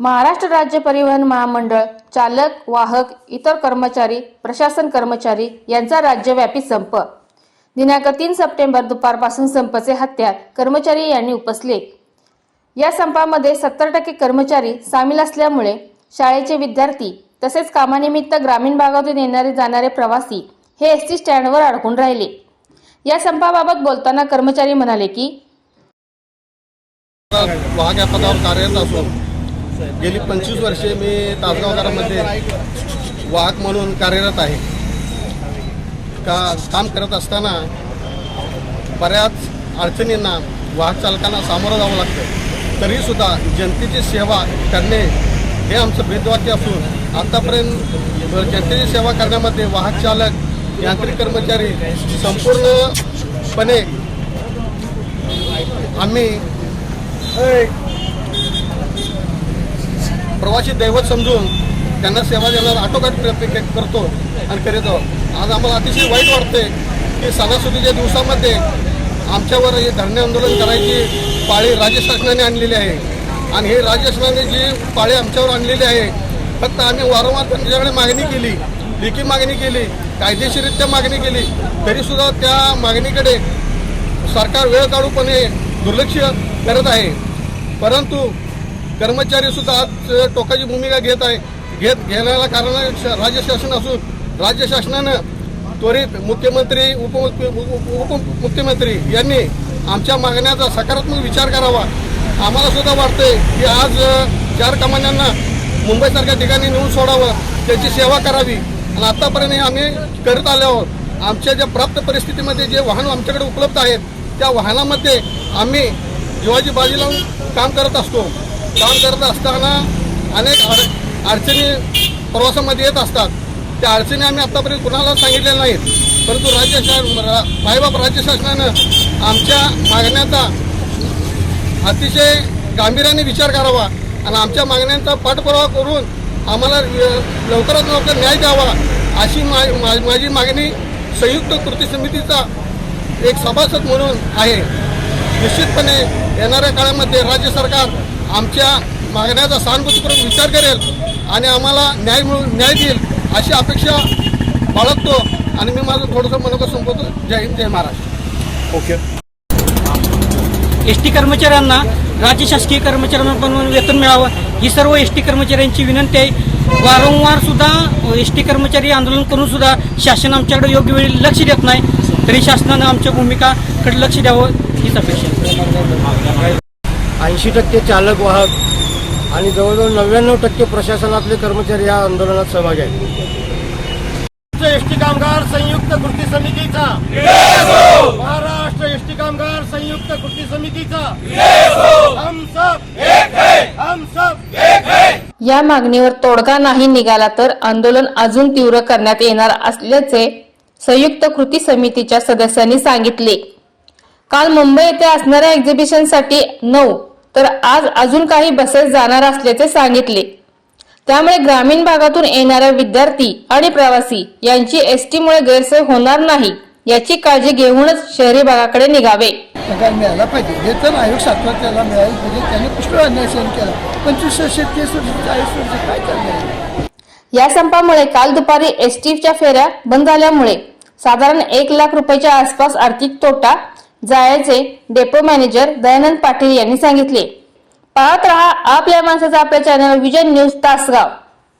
महाराष्ट्र राज्य परिवहन महामंडळ चालक वाहक इतर कर्मचारी प्रशासन कर्मचारी यांचा राज्यव्यापी संप. दिनांक तीन सप्टेंबर दुपारपासून संपचे हत्यार कर्मचारी यांनी उपसले. या संपामध्ये सत्तर टक्के कर्मचारी सामील असल्यामुळे शाळेचे विद्यार्थी तसेच कामानिमित्त ग्रामीण भागातून येणारे जाणारे प्रवासी हे एस टी स्टँडवर अडकून राहिले. या संपाबाबत बोलताना कर्मचारी म्हणाले की वाहक या पदावर कार्यरत असून गेली पंचवीस वर्षे मी तासगावकरामध्ये वाहक म्हणून कार्यरत आहे. का काम करत असताना बऱ्याच अडचणींना वाहक चालकांना सामोरं जावं लागतं. तरीसुद्धा जनतेची सेवा करणे हे आमचं भेदवाक्य असून आत्तापर्यंत जनतेची सेवा करण्यामध्ये वाहक चालक यांत्रिक कर्मचारी संपूर्णपणे आम्ही प्रवासी दैवत समजून त्यांना सेवा देण्याचा आटोकाट प्रयत्न करतो आणि करीत आहोत. आज आम्हाला अतिशय वाईट वाटते की सणासुदीच्या दिवसामध्ये आमच्यावर हे धरणे आंदोलन करायची पाळी राज्य शासनाने आणलेली आहे. आणि हे राज्य शासनाने जी पाळी आमच्यावर आणलेली आहे फक्त आम्ही वारंवार त्यांच्याकडे मागणी केली लेखी मागणी केली कायदेशीरित्या मागणी केली तरीसुद्धा त्या मागणीकडे सरकार वेळ काढूपणे दुर्लक्ष करत आहे. परंतु कर्मचारी सुद्धा आज टोकाची भूमिका घेत आहे घेत घेण्याला कारण राज्य शासन असून राज्य शासनानं त्वरित मुख्यमंत्री उप उपमुख्यमंत्री यांनी आमच्या मागण्याचा सकारात्मक विचार करावा. आम्हाला सुद्धा वाटते की आज चार कमान्यांना मुंबईसारख्या ठिकाणी नेऊन सोडावं त्याची सेवा करावी. आणि आत्तापर्यंत हे आम्ही करत आलो आहोत आमच्या ज्या प्राप्त परिस्थितीमध्ये जे वाहन आमच्याकडे उपलब्ध आहेत त्या वाहनामध्ये आम्ही जीवाची बाजी लावून काम करत असतो. काम करत असताना अनेक अड अडचणी प्रवासामध्ये येत असतात. त्या अडचणी आम्ही आत्तापर्यंत कुणाला सांगितलेल्या नाहीत. परंतु राज्य शासन रा- राज्य शासनानं आमच्या मागण्याचा अतिशय गांभीर्याने विचार करावा आणि आमच्या मागण्यांचा पाठपुरावा करून आम्हाला लवकरात लवकर न्याय द्यावा अशी मा मा- माझी मागणी संयुक्त कृती समितीचा एक सभासद म्हणून आहे. निश्चितपणे येणाऱ्या काळामध्ये राज्य सरकार आमच्या मागण्याचा सहानुभूतीपूर्वक विचार करेल आणि आम्हाला न्याय मिळून न्याय देईल अशी अपेक्षा बाळगतो आणि मी माझं थोडंसं मनोगत संपवतो. जय हिंद जय महाराष्ट्र. ओके. एस टी कर्मचाऱ्यांना राज्य शासकीय कर्मचाऱ्यांना पण वेतन मिळावं ही सर्व एस टी कर्मचाऱ्यांची विनंती आहे. वारंवार सुद्धा एस टी कर्मचारी आंदोलन करून सुद्धा शासन आमच्याकडे योग्य वेळी लक्ष देत नाही. तरी शासनानं आमच्या भूमिकाकडे लक्ष द्यावं हीच अपेक्षा आहे. ऐंशी टक्के चालक वाहक आणि जवळजवळ नव्याण्णव टक्के प्रशासनातले कर्मचारी या आंदोलनात सहभागी आहेत. एस टी कामगार संयुक्त कृती समितीचा. महाराष्ट्र एस टी कामगार संयुक्त कृती समितीचा. हम सब हम सब या मागणीवर तोडगा नाही निघाला तर आंदोलन अजून तीव्र करण्यात येणार असल्याचे संयुक्त कृती समितीच्या सदस्यांनी सांगितले. काल मुंबई येथे असणाऱ्या एक्झिबिशनसाठी नऊ तर आज अजून काही बसेस जाणार असल्याचे सांगितले. त्यामुळे ग्रामीण भागातून येणाऱ्या विद्यार्थी आणि प्रवासी यांची एसटी मुळे गैरसोय होणार नाही याची काळजी घेऊनच शहरी भागाकडे निघावे. मिळाला पाहिजे. हे तर आयोग शासनात त्याला मिळालं पाहिजे त्याने पुष्कळ सहन केला. तीस चाळीस वर्ष काय चाललंय? या संपामुळे काल दुपारी एस टीच्या फेऱ्या बंद झाल्यामुळे साधारण एक लाख रुपयाच्या आसपास आर्थिक तोटा जायचे डेपो मॅनेजर दयानंद पाटील यांनी सांगितले. पाहत रहा आपल्या माणसाचा आपल्या चॅनल विजन न्यूज तासगाव.